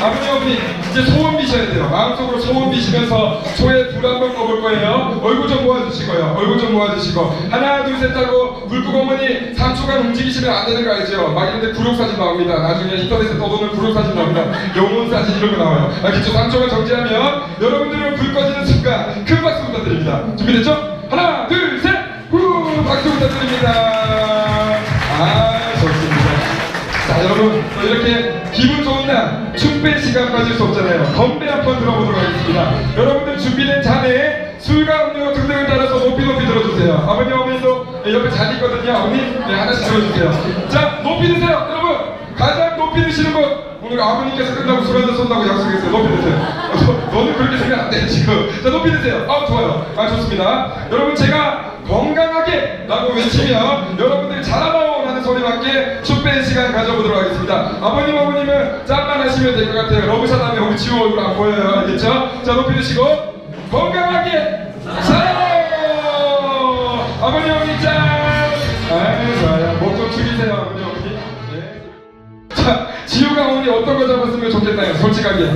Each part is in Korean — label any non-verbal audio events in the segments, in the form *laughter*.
어머니 이제 소원 비셔야 돼요. 마음속으로 소원 비시면서 소의 불 한번 먹을 거예요. 얼굴 좀 모아주시고요. 얼굴 좀 모아주시고 하나 둘 셋 하고 불 끄고 어머니 3초간 움직이시면 안 되는 거 알죠? 막 이런데 구록 사진 나옵니다. 나중에 인터넷에 떠도는 구록 사진 나옵니다. 영혼 사진 이런 거 나와요. 알겠죠? 3초간 정지하면 여러분들은 불 꺼지는 순간 큰 박수 부탁드립니다. 준비됐죠? 하나 둘 셋! 후! 박수 부탁드립니다. 아 좋습니다. 자 여러분 또 이렇게 기분 좋은 날 춤뺄 시간 빠질 수 없잖아요. 건배 한번 들어보도록 하겠습니다. 여러분들 준비된 잔에 술과 음료 등등을 따라서 높이 높이 들어주세요. 아버님 어머니도 옆에 잔 있거든요. 어머니 네 하나씩 들어주세요. 자 높이 드세요 여러분. 가장 높이 드시는 분. 오늘 아버님께서 끝나고 술 한잔 쏜다고 약속했어요. 높이 드세요. 어, *laughs* 너, 너는 그렇게 생각 안 돼 지금. 자 높이 드세요. 아 좋아요. 아 좋습니다. 여러분 제가 건강하게 라고 외치면 여러분들이 잘하다오 라는 소리밖에 춤 빼는 시간 가져보도록 하겠습니다. 아버님 어머님은 짠만 하시면 될 것 같아요. 러브샷 하면 우리 지우 얼굴 안 보여요. 알겠죠? 자 높이 드시고 건강하게 살아요! 아버님 어머니 짠! 아유 좋아요. 목좀 축이세요 아버님 어머니 네. 자 지우가 어머니 어떤 거 잡았으면 좋겠나요? 솔직하게.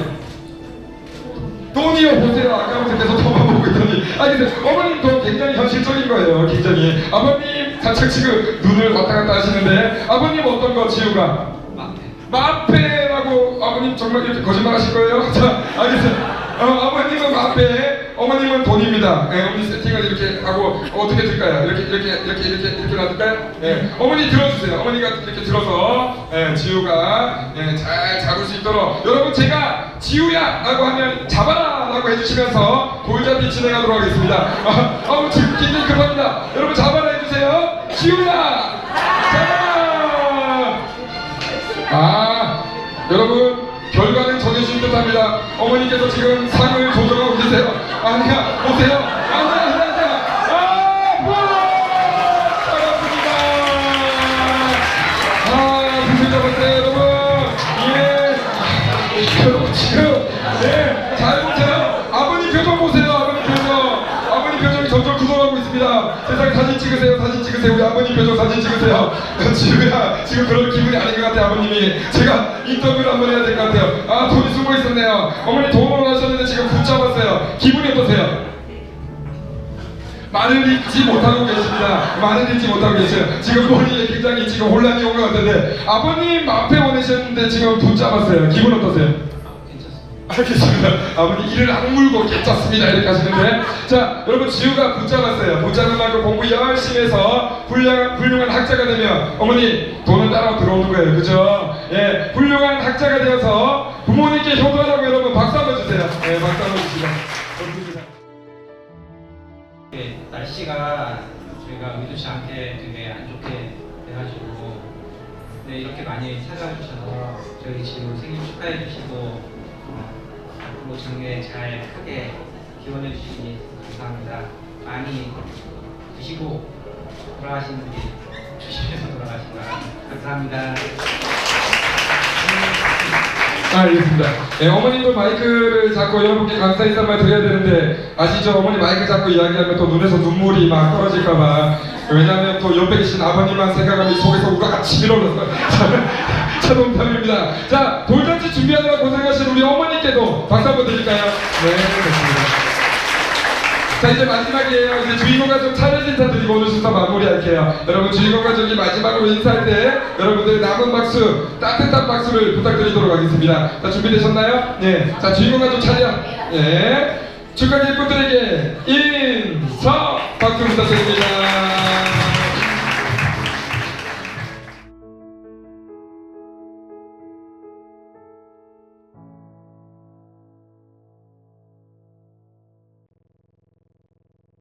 돈이요 보세요. 아까부터 계속 돈만 보고 있더니. 아 근데 어머님도 굉장히 현실적인 거예요 굉장히. 아버님 살짝 지금 눈을 왔다 갔다 하시는데 아버님 어떤 거 지우가? 마페라고 아버님 정말 이렇게 거짓말 하실 거예요? *laughs* 자 알겠어요. 어, 아버님은 마페 어머님은 돈입니다. 예, 어머니 세팅을 이렇게 하고 어떻게 들까요? 이렇게 이렇게 이렇게 이렇게 이렇게 놔둘까요? 예, 어머니 들어주세요. 어머니가 이렇게 들어서 예, 지우가 예, 잘 잡을 수 있도록. 여러분 제가 지우야 라고 하면 잡아라 라고 해주시면서 돌잡이 진행하도록 하겠습니다. *laughs* 아, 아우 지금 굉장히 급합니다. 여러분 잡아라 지우야. 잡아라 아 여러분 결과는 정해진 듯 합니다. 어머니께서 지금 상을 조정하고 계세요. 아니야 보세요 찍으세요 사진 찍으세요 우리 아버님 표정 사진 찍으세요 *laughs* 지우야 지금 그럴 기분이 아닌 것 같아요 아버님이 제가 인터뷰를 한번 해야 될 것 같아요 아 돈이 숨어 있었네요 어머니 도움을 하셨는데 지금 붙잡았어요 기분이 어떠세요? 말을 잊지 못하고 계십니다. 말을 잊지 못하고 계셔요. 지금 머리에 굉장히 지금 혼란이 온 것 같은데 아버님 앞에 보내셨는데 지금 붙잡았어요. 기분 어떠세요? 알겠습니다. 아버님 이를 악물고 괜찮습니다. 이렇게 하시는데 자 여러분 지우가 붙잡았어요. 붙잡은 만큼 공부 열심히 해서 훌륭한, 훌륭한 학자가 되면 어머니 돈은 따라 들어오는 거예요. 그죠? 예, 훌륭한 학자가 되어서 부모님께 효도하라고 여러분 박수 한번 주세요. 예, 박수 한번 주시죠. 네, 날씨가 저희가 의도치 않게 되게 안 좋게 돼가지고 네, 이렇게 많이 찾아와 주셔서 저희 지금 생일 축하해 주시고 어, 앞으로 장래 잘 크게 기원해 주시니 감사합니다. 많이 드시고 돌아가신 분이 돌아가시기 바랍니다. 감사합니다. 아, 알겠습니다. 네, 어머님도 마이크를 잡고 여러분께 감사 인사말 드려야 되는데 아시죠? 어머니 마이크 잡고 이야기하면 또 눈에서 눈물이 막 떨어질까봐 왜냐하면 또 옆에 계신 아버님만 생각하면 속에서 우라같이 밀어넣어서 자 *laughs* 농담입니다. 자 돌잔치 준비하느라 고생하신 우리 어머니께도 박수 한번 드릴까요? 네, 좋습니다. 자 이제 마지막이에요. 이제 주인공 가족 차례 인사 드리고 오늘 순서 마무리할게요. 여러분 주인공 가족이 마지막으로 인사할 때 여러분들 남은 박수, 따뜻한 박수를 부탁드리도록 하겠습니다. 자 준비되셨나요? 네. 자 주인공 가족 차례. 네. 축하객 분들에게 인사 박수 부탁드립니다.